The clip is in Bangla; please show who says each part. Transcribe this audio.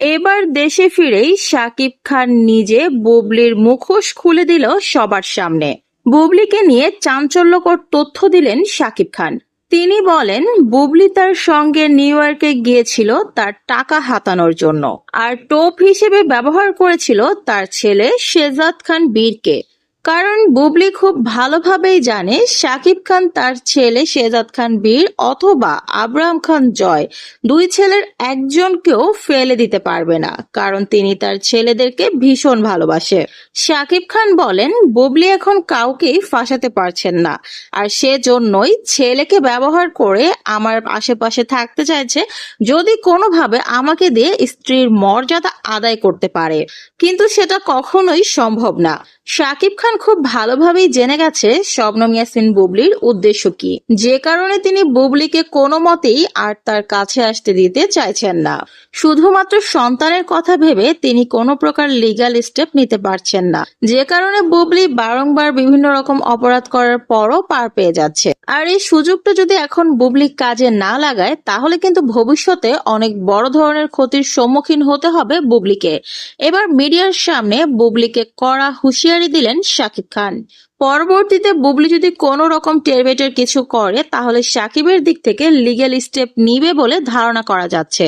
Speaker 1: এবার দেশে ফিরেই শাকিব খান নিজে বুবলির মুখোশ খুলে দিল সবার সামনে। বুবলিকে নিয়ে চাঞ্চল্যকর তথ্য দিলেন শাকিব খান। তিনি বলেন, বুবলি তার সঙ্গে নিউ ইয়র্কে গিয়েছিল তার টাকা হাতানোর জন্য। আর টোপ হিসেবে ব্যবহার করেছিল তার ছেলে শেজাদ খান বীরকে। কারণ বুবলি খুব ভালোভাবেই জানে শাকিব খান তার ছেলে শেজাদ খান বীর অথবা আব্রাহাম খান জয়। দুই ছেলের একজনকেও ফেলে দিতে পারবে না, কারণ তিনি তার ছেলেদেরকে ভীষণ ভালোবাসে। শাকিব খান বলেন, বুবলি এখন কাউকেই ফাঁসাতে পারছেন না, আর সেজন্যই ছেলেকে ব্যবহার করে আমার আশেপাশে থাকতে চাইছে, যদি কোনোভাবে আমাকে দিয়ে স্ত্রীর মর্যাদা আদায় করতে পারে। কিন্তু সেটা কখনোই সম্ভব না। শাকিব খান খুব ভালোভাবেই জেনে গেছে শবনম ইয়াসিন বুবলির উদ্দেশ্য কি। যে কারণে তিনি বুবলিকে কোনো মতেই আর তার কাছে আসতে দিতে চাইছেন না। শুধুমাত্র সন্তানের কথা ভেবে তিনি কোনো প্রকার লিগাল স্টেপ নিতে পারছেন না। যে কারণে বুবলি বারংবার বিভিন্ন রকম অপরাধ করার পরও পার পেয়ে যাচ্ছে। আর এই সুযোগটা যদি এখন বুবলি কাজে না লাগায়, তাহলে কিন্তু ভবিষ্যতে অনেক বড় ধরনের ক্ষতির সম্মুখীন হতে হবে বুবলিকে। এবার মিডিয়ার সামনে বুবলিকে কড়া হুঁশিয়ারি দিলেন শাকিব খান। পরবর্তীতে বুবলি যদি কোনো রকম টেরবেটের কিছু করে, তাহলে সাকিবের দিক থেকে লিগ্যাল স্টেপ নিবে বলে ধারণা করা যাচ্ছে।